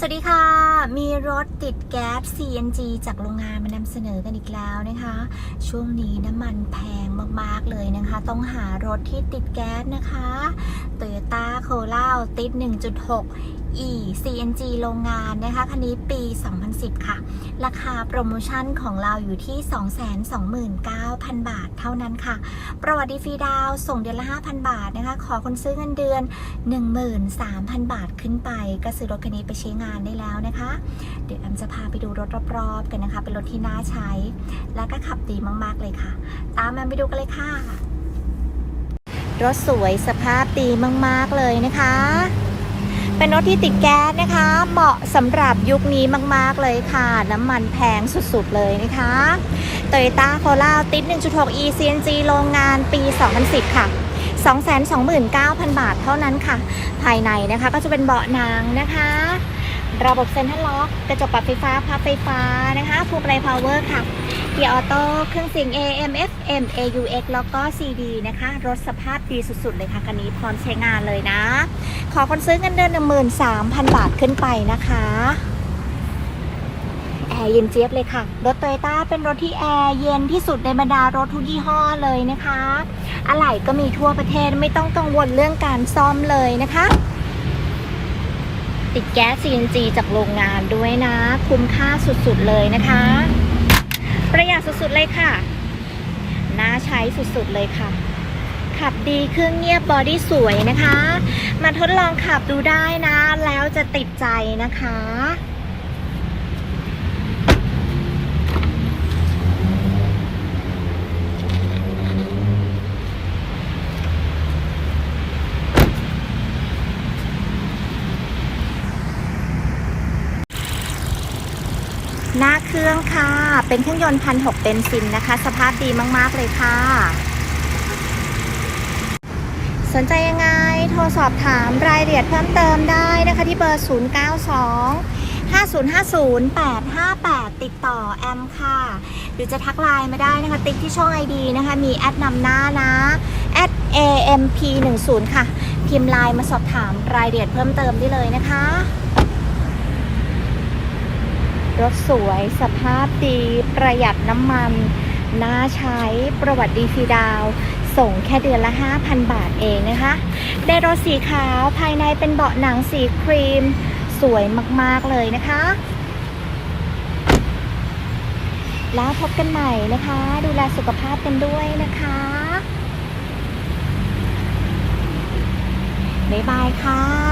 สวัสดีค่ะ มีรถติดแก๊ส CNG จากโรงงานมานำเสนอกันอีกแล้วนะคะ ช่วงนี้น้ำมันแพงมากๆเลยนะคะ ต้องหารถที่ติดแก๊สนะคะ Toyota Corolla ติด 1.6 E CNG โรงงานนะคะคันนี้ปี 2010 ค่ะ ราคาโปรโมชั่นของเราอยู่ที่ 229,000 บาทเท่านั้นค่ะ ประวัติฟรีดาวส่งเดือนละ 5,000 บาทนะคะ ขอคนซื้อเงินเดือน 13,000 บาทขึ้นไป ก็ซื้อรถคันนี้ไปใช้งานได้แล้วนะคะ เดี๋ยวแอมจะพาไปดูรถรอบๆกันนะคะ เป็นรถที่น่าใช้ และก็ขับดีมากๆเลยค่ะ ตามแอมไปดูกันเลยค่ะ รถสวยสภาพดีมากๆเลยนะคะ เป็นรถที่ติดแก๊สนะคะ เหมาะสำหรับยุคนี้มากๆเลยค่ะ น้ำมันแพงสุดๆเลยนะคะ Toyota Corolla ติด 1.6 e CNG โรงงานปี 2010 ค่ะ 229,000 บาทเท่านั้นค่ะ ภายในนะคะก็จะเป็นเบาะหนังนะคะ ระบบเซ็นทรัลล็อกกระจกปรับไฟฟ้าพับไฟฟ้านะคะพวงมาลัยพาวเวอร์ค่ะเกียร์ออโต้เครื่องเสียง AM FM AUX แล้วก็ CD นะคะ รถสภาพดีสุด ๆ เลยค่ะ คันนี้พร้อมใช้งานเลยนะ ขอคนซื้อเงินเดือน 13,000 บาทขึ้นไปนะคะแอร์เย็นเจี๊ยบเลยค่ะ รถโตโยต้าเป็นรถที่แอร์เย็นที่สุดในบรรดารถทุกยี่ห้อเลยนะคะ อะไหล่ก็มีทั่วประเทศไม่ต้องกังวลเรื่องการซ่อมเลยนะคะ ติดแก๊ส CNG จากโรงงานด้วยนะ คุ้มค่าสุดๆเลยนะคะ ประหยัดสุดๆเลยค่ะ น่าใช้สุดๆเลยค่ะ ขับดีเครื่องเงียบบอดี้สวยนะคะ มาทดลองขับดูได้นะ แล้วจะติดใจนะคะ หน้าเครื่องค่ะ เป็นเครื่องยนต์พันหกเบนซินนะคะ สภาพดีมากๆเลยค่ะ สนใจยังไง โทรสอบถามรายละเอียดเพิ่มเติมได้นะคะที่เบอร์ 092 5050 858 ติดต่อแอมค่ะ หรือจะทักไลน์มาได้นะคะ ติ๊กที่ช่อง ID นะคะ มีแอดนำหน้านะ @amp10 ค่ะ พิมพ์ไลน์มาสอบถามรายละเอียดเพิ่มเติมได้เลยนะคะ รถสวย สภาพดี ประหยัดน้ำมัน น่าใช้ประวัติดีฟีดาว ส่งแค่เดือนละ 5,000 บาทเองนะคะ ได้รถสีขาวภายในเป็นเบาะหนังสีครีม สวยมากๆเลยนะคะ แล้วพบกันใหม่นะคะ ดูแลสุขภาพกันด้วยนะคะบ๊ายบายค่ะ